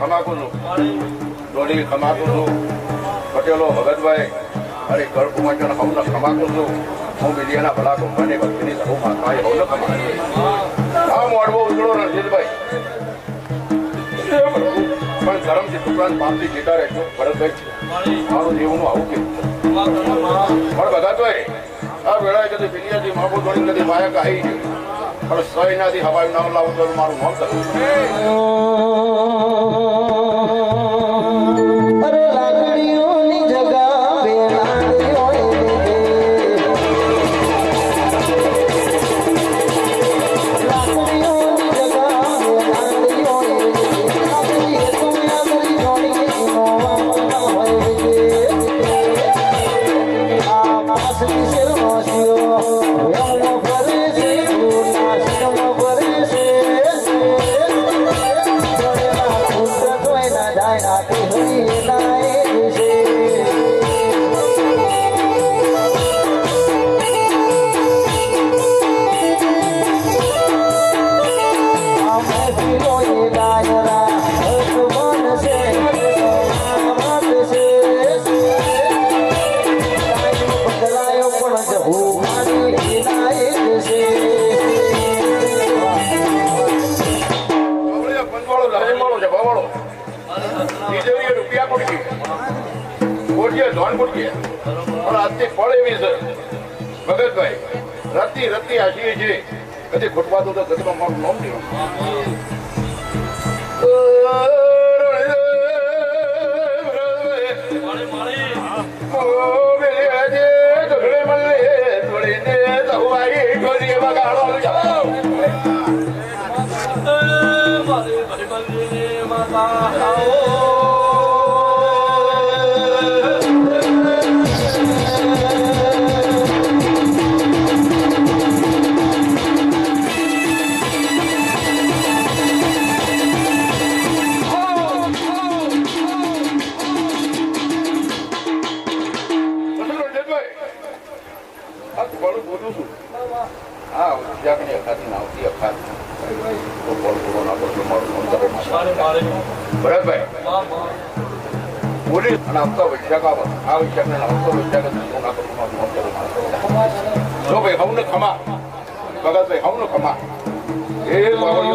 ખમાતું ખમાકુનું પટેલો ભગતભાઈ અરે ગળકુમાર હમને ખમાતું છું હું મીડિયાના ભલા કંપની ભક્તિની કાંઈ હવને ખમાતું આ મોડવો ઉજળો રણજીતભાઈ. પણ ધર્મથી ટુકડાને પાપથી જીતા રહેજો ભરતભાઈ. મારું જીવનું આવું કે. પણ ભગતભાઈ, આ વેળાએ કદી પિલિયાથી માપો ધોણી કદી માયા કાહી છે? પણ સહીનાથી હવાઈ નામ લાવું તો મારું નામ થયું I do? કોટીએ ધોન કોટકી પણ આજથી ફળ એવી છે ભગતભાઈ રતી રતી આશી છે કદી ખોટવાતું તો ગતમાં મારું નામ નહીં હા જાગણી અખાતી આવતી અખાત. તો બોલ બોલો મારું નામ ભરતભાઈ પોલીસ અને આવતા વૈશાખ આવે આ વૈશાખ ને આવતો વૈશાખ સોના કરું મારું જો ભાઈ હવને ખમા. ભગતભાઈ હવને ખમા. એ બાવળિયો